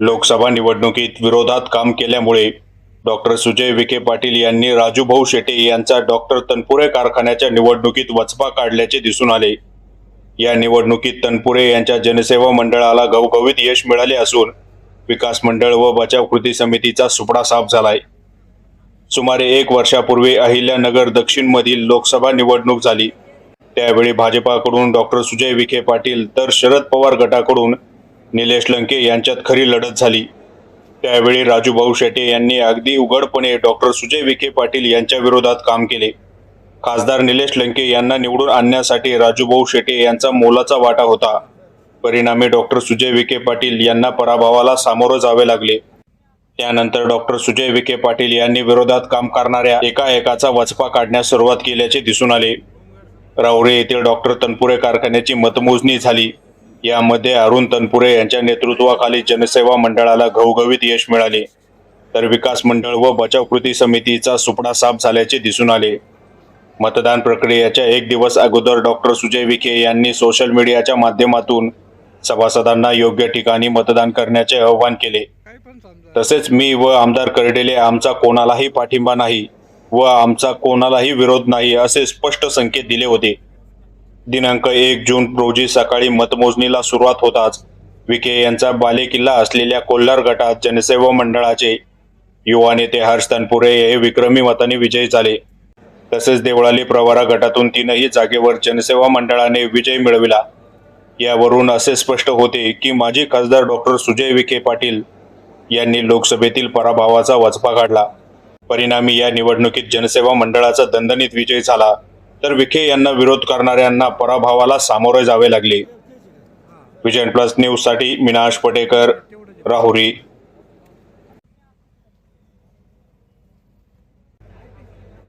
लोकसभा निवडणुकीत विरोधात काम केल्यामुळे डॉक्टर सुजय विखे पाटील यांनी राजूभाऊ शेटे यांचा डॉक्टर तनपुरे कारखान्याच्या निवडणुकीत वचपा काढल्याचे दिसून आले. या निवडणुकीत तनपुरे यांच्या जनसेवा मंडळाला घवघवीत यश मिळाले असून विकास मंडळ व बचाव कृती समितीचा सुपडा साफ झालाय. सुमारे एक वर्षापूर्वी अहिल्यानगर दक्षिणमधील लोकसभा निवडणूक झाली. त्यावेळी भाजपाकडून डॉक्टर सुजय विखे पाटील तर शरद पवार गटाकडून निलेश लंके यांच्यात खरी लढत झाली. त्यावेळी राजूभाऊ शेटे यांनी अगदी उघडपणे डॉक्टर सुजय विखे पाटील यांच्या विरोधात काम केले. खासदार निलेश लंके यांना निवडून आणण्यासाठी राजूभाऊ शेटे यांचा मोलाचा वाटा होता. परिणामी डॉक्टर सुजय विखे पाटील यांना पराभवाला सामोरं जावे लागले. त्यानंतर डॉक्टर सुजय विखे पाटील यांनी विरोधात काम करणाऱ्या एका एकाचा वचपा काढण्यास सुरुवात केल्याचे दिसून आले. राऊरे येथील डॉक्टर तनपुरे कारखान्याची मतमोजणी झाली. यामध्ये अरुण तनपुरे यांच्या नेतृत्वाखाली जनसेवा मंडळाला घवघवीत यश मिळाले. तर विकास मंडळ व बचाव कृती समितीचा सुपडा साफ झाल्याचे दिसून आले. मतदान प्रक्रियेच्या एक दिवस अगोदर डॉक्टर सुजय विखे यांनी सोशल मीडियाच्या माध्यमातून सभासदांना योग्य ठिकाणी मतदान करण्याचे आवाहन केले. तसेच मी व आमदार कर्डिले आमचा कोणालाही पाठिंबा नाही व आमचा कोणालाही विरोध नाही असे स्पष्ट संकेत दिले होते. दिनांक एक जून रोजी सकाळी मतमोजणीला सुरुवात होताच विखे यांचा बालेकिल्ला असलेल्या कोल्हार गटात जनसेवा मंडळाचे युवा नेते हर्ष तनपुरे हे विक्रमी मताने विजयी झाले. तसेच देवळाली प्रवारा गटातून तीनही जागेवर जनसेवा मंडळाने विजय मिळविला. यावरून असे स्पष्ट होते की माजी खासदार डॉक्टर सुजय विखे पाटील यांनी लोकसभेतील पराभवाचा वचपा काढला. परिणामी या निवडणुकीत जनसेवा मंडळाचा दणदणीत विजय झाला. तर विखे यांना विरोध करणाऱ्यांना पराभवाला सामोरे जावे लागले. विजय प्लस न्यूजसाठी मिनाश पटेकर राहुरी.